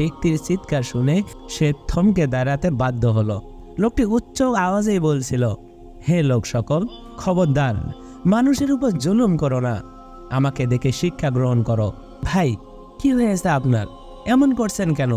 ব্যক্তির চিৎকার শুনে সে থমকে দাঁড়াতে বাধ্য হলো। লোকটি উচ্চ আওয়াজেই বলছিল, হে লোক সকল, খবরদার, মানুষের উপর জুলুম করো না। আমাকে দেখে শিক্ষা গ্রহণ করো। ভাই, কি হয়েছে আপনার? এমন করছেন কেন?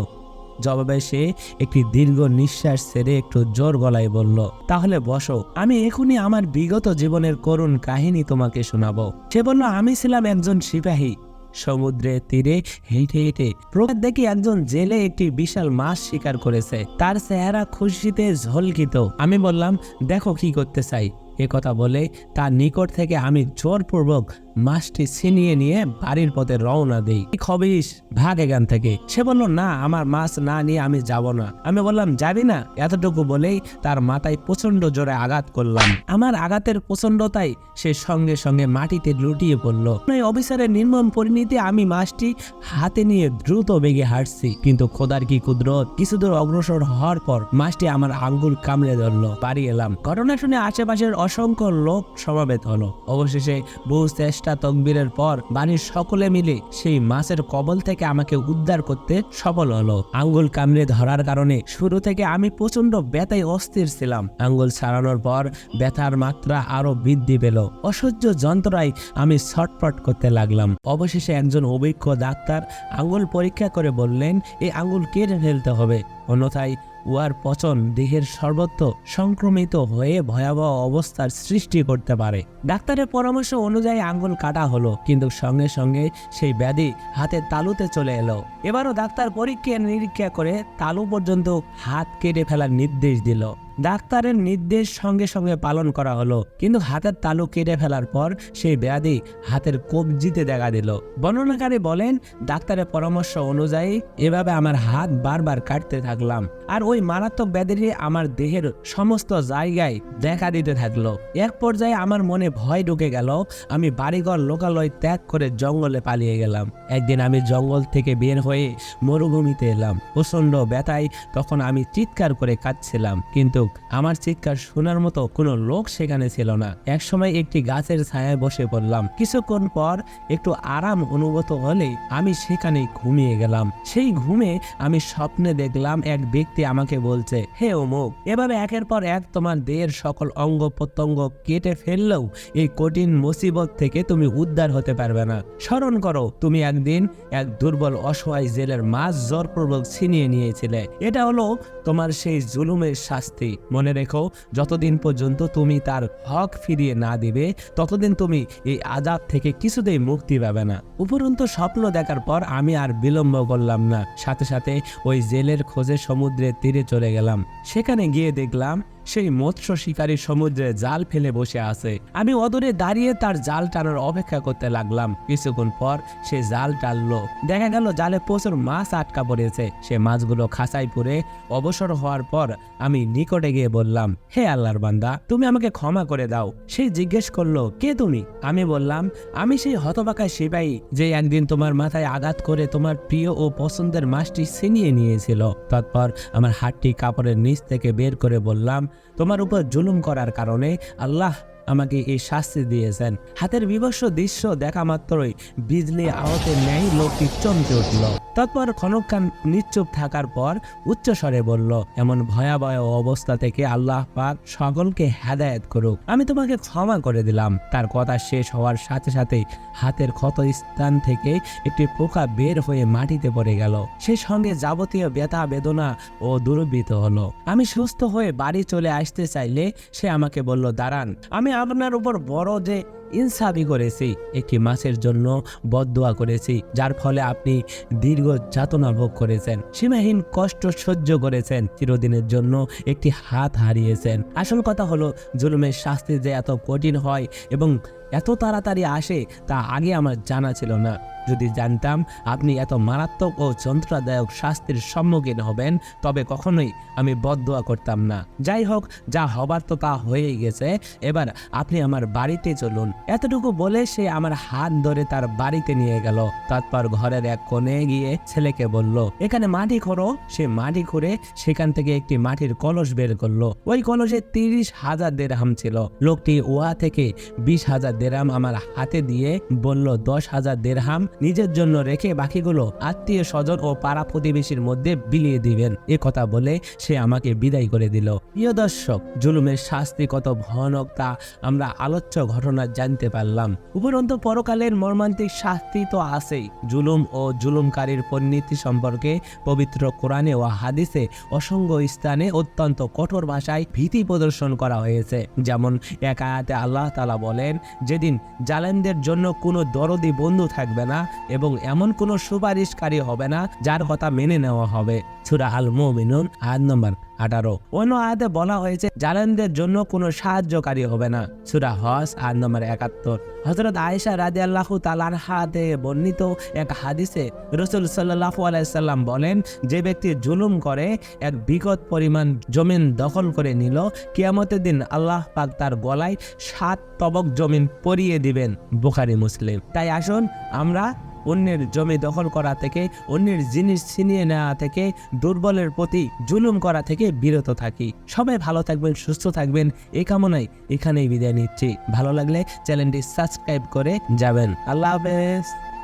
জবাবে সে একটি দীর্ঘ নিঃশ্বাস ছেড়ে একটু জোর গলায় বলল, তাহলে বসো, আমি এখনই আমার বিগত জীবনের করুণ কাহিনী তোমাকে শোনাবো। সে বলল, আমি ছিলাম একজন সিপাহী। সমুদ্রের তীরে হেঁটে হেঁটে প্রভাত দেখি একজন জেলে একটি বিশাল মাছ শিকার করেছে। তার চেহারা খুশিতে ঝলকিত। আমি বললাম, দেখো কি করতে চাই। এ কথা বলে তার নিকট থেকে আমি জোরপূর্বক মাছটি ছিনিয়ে নিয়ে বাড়ির পথে রওনা দিই। কি খবিস ভাগ এখান থেকে। সে বলল, না, আমার মাছ না নিয়ে আমি যাব না। আমি বললাম, যাবি না? এতটুকু বলেই তার মাথায় প্রচণ্ড জোরে আঘাত করলাম। আমার আঘাতের প্রচন্ডতাই সে সঙ্গে সঙ্গে মাটিতে লুটিয়ে পড়ল। এই অফিসারের নির্মম পরিণতি, আমি মাছটি হাতে নিয়ে দ্রুত বেগে হাঁটছি। কিন্তু খোদার কি কুদরত? কিছু দূর অগ্রসর হওয়ার পর মাছটি আমার আঙ্গুল কামড়ে ধরলো। বাড়ি এলাম। ঘটনা শুনে আশেপাশের অসংখ্য লোক সমাবেত হলো। অবশেষে বহু চেষ্টা তকবীরের পর বাড়ির সকলে মিলে সেই মাছের কবল থেকে আমাকে উদ্ধার করতে সফল হলো। আঙ্গুল কামড়ে ধরার কারণে শুরু থেকে আমি প্রচণ্ড ব্যথায় অস্থির ছিলাম। আঙ্গুল ছাড়ানোর পর ব্যথার মাত্রা আরও বৃদ্ধি পেল। অসহ্য যন্ত্রণায় আমি ছটফট করতে লাগলাম। অবশেষে একজন অভিজ্ঞ ডাক্তার আঙ্গুল পরীক্ষা করে বললেন, এই আঙ্গুল কেটে ফেলতে হবে। অন্যথায় উহার পচন দেহের সর্বত্র সংক্রমিত হয়ে ভয়াবহ অবস্থার সৃষ্টি করতে পারে। ডাক্তারের পরামর্শ অনুযায়ী আঙ্গুল কাটা হলো, কিন্তু সঙ্গে সঙ্গে সেই ব্যাধি হাতের তালুতে চলে এলো। এবারও ডাক্তার পরীক্ষা নিরীক্ষা করে তালু পর্যন্ত হাত কেটে ফেলার নির্দেশ দিল। ডাক্তারের নির্দেশ সঙ্গে সঙ্গে পালন করা হলো। কিন্তু হাতের তালু কেটে ফেলার পর সেই ব্যাধি হাতের কবজিতে দেখা দিল। বর্ণনাকারী বলেন, ডাক্তারের পরামর্শ অনুযায়ী এভাবে আমার হাত বারবার কাটতে থাকলাম। আর ওই মারাত্মক ব্যাধিটি আমার দেহের সমস্ত জায়গায় দেখা দিতে থাকল। এক পর্যায়ে আমার মনে ভয় ঢুকে গেল। আমি বাড়িঘর লোকালয় ত্যাগ করে জঙ্গলে পালিয়ে গেলাম। একদিন আমি জঙ্গল থেকে বের হয়ে মরুভূমিতে এলাম। প্রচণ্ড ব্যথায় তখন আমি চিৎকার করে কাঁদছিলাম। কিন্তু আমার চিৎকার শোনার মতো কোনো লোক সেখানে ছিল না। একসময় একটি গাছের ছায়ায় বসে পড়লাম। কিছুক্ষণ পর একটু আরাম অনুভূত হলে আমি সেখানে ঘুমিয়ে গেলাম। সেই ঘুমে আমি স্বপ্নে দেখলাম এক ব্যক্তি আমাকে বলছে, হে অমুক, এভাবে একের পর এক তোমার দেহের সকল অঙ্গ প্রত্যঙ্গ কেটে ফেললেও এই কঠিন মুসিবত থেকে তুমি উদ্ধার হতে পারবে না। স্মরণ করো, তুমি একদিন এক দুর্বল, অসহায় জেলের মাছ জোরপূর্বক ছিনিয়ে নিয়েছিলে। এটা হলো তোমার সেই জুলুমের শাস্তি। মনে রেখো, যতদিন পর্যন্ত তুমি তার হক ফিরিয়ে না দিবে, ততদিন তুমি এই আজাদ থেকে কিছুতেই মুক্তি পাবে না। উপরন্ত স্বপ্ন দেখার পর আমি আর বিলম্ব করলাম না। সাথে সাথে ওই জেলের খোঁজে সমুদ্রের তীরে চলে গেলাম। সেখানে গিয়ে দেখলাম সেই মৎস্য শিকারী সমুদ্রে জাল ফেলে বসে আছে। আমি অদূরে দাঁড়িয়ে তার জাল টানার অপেক্ষা করতে লাগলাম। কিছুক্ষণ পর সে জাল টানলো। দেখা গেল জালে প্রচুর মাছ আটকা পড়েছে। সে মাছগুলো খাঁচাই পরে অবসর হওয়ার পর আমি নিকটে গিয়ে বললাম, হে আল্লাহর বান্দা, তুমি আমাকে ক্ষমা করে দাও। সে জিজ্ঞেস করল, কে তুমি? আমি বললাম, আমি সেই হতবাকা সিপাহী যে একদিন তোমার মাথায় আঘাত করে তোমার প্রিয় ও পছন্দের মাছটি ছিনিয়ে নিয়েছিল। তারপর আমার হাতটি কাপড়ের নিচ থেকে বের করে বললাম তোমার উপর জুলুম করার কারণে আল্লাহ আমাকে এই শাস্তি দিয়েছেন। হাতের বিভৎস দৃশ্য দেখা মাত্রই বিজলি আহতের ন্যায় লোকটি চমকে উঠল। তৎপর ক্ষণক্ষণ নিশ্চুপ থাকার পর উচ্চস্বরে বলল, এমন ভয়াবহ অবস্থা থেকে আল্লাহ পাক সকলকে হেদায়েত করুক। আমি তোমাকে ক্ষমা করে দিলাম। তার কথা শেষ হওয়ার সাথে সাথে হাতের ক্ষত স্থান থেকে একটি পোকা বের হয়ে মাটিতে পড়ে গেল। সে সঙ্গে যাবতীয় ব্যথা বেদনা ও দুর্বৃত হলো। আমি সুস্থ হয়ে বাড়ি চলে আসতে চাইলে, সে আমাকে বলল, দাঁড়ান, আমি আপনার উপর বড় যে ইনসাফি করেছি, একটি মাসের জন্য বদদোয়া করেছি, যার ফলে আপনি দীর্ঘ যাতনা ভোগ করেছেন, সীমাহীন কষ্ট সহ্য করেছেন, চিরদিনের জন্য একটি হাত হারিয়েছেন। আসল কথা হলো, জুলুমের শাস্তি যে এত কঠিন হয় এবং এত তাড়াতাড়ি আসে, তা আগে আমার জানা ছিল না। যদি জানতাম আপনি এত মারাত্মক ও যন্ত্রদায়ক শাস্তির সম্মুখীন হবেন, তবে কখনোই আমি বদদোয়া করতাম না। যাই হোক, যা হবার তো তা হয়েই গেছে। এবার আপনি আমার বাড়িতে চলুন। এতটুকু বলে সে আমার হাত ধরে তার বাড়িতে নিয়ে গেল। তারপর ঘরের এক কোণে গিয়ে ছেলেকে বলল, এখানে মাটি খোঁড়ো। সে মাটি খুঁড়ে সেখান থেকে একটি মাটির কলস বের করল। ওই কলসে তিরিশ হাজার দেড়হাম ছিল। লোকটি উহা থেকে বিশ হাজার দেড়হাম আমার হাতে দিয়ে বলল, দশ হাজার দেড়হাম নিজের জন্য রেখে বাকিগুলো আত্মীয় স্বজন ও পাড়া প্রতিবেশীর মধ্যে বিলিয়ে দিবেন। এ কথা বলে সে আমাকে বিদায় করে দিল। প্রিয় দর্শক, জুলুমের শাস্তি কত ভয়ানক তা আমরা আলোচ্য ঘটনা জানতে পারলাম। উপরন্ত পরকালের মর্মান্তিক শাস্তি তো আছেই। জুলুম ও জুলুমকারীর পরিণতি সম্পর্কে পবিত্র কোরআনে ও হাদিসে অসংখ্য স্থানে অত্যন্ত কঠোর ভাষায় ভীতি প্রদর্শন করা হয়েছে। যেমন এক আয়াতে আল্লাহ তালা বলেন যেদিন জালেনদের জন্য কোনো দরদি বন্ধু থাকবে না এবং এমন কোনো সুপারিশকারী হবে না যার কথা মেনে নেওয়া হবে। সুরা আল মোমিনুন, আয়াত নম্বর আঠারো। অন্য আয়াতে বলা হয়েছে জালেনদের জন্য কোনো সাহায্যকারী হবে না। সুরা হস আয়াত নম্বর একাত্তর। হজরত আয়েশা রাজি আল্লাহ তালার হাতে বর্ণিত এক হাদিসে রসুল সাল্লাহ আলাইসাল্লাম বলেন, যে ব্যক্তি জুলুম করে, এক বিগত পরিমাণ জমিন দখল করে নিল, কিয়ামতের দিন আল্লাহ পাক তার গলায় সাত তবক জমিন পরিয়ে দিবেন। বুখারি, মুসলিম। তাই আসুন, আমরা অন্যের জমি দখল করা থেকে, অন্যের জিনিস ছিনিয়ে নেওয়া থেকে, দুর্বলের প্রতি জুলুম করা থেকে বিরত থাকি। সবাই ভালো থাকবেন, সুস্থ থাকবেন এই কামনায় এখানেই বিদায় নিচ্ছি। ভালো লাগলে চ্যানেলটি সাবস্ক্রাইব করে যাবেন। আল্লাহ হাফেজ।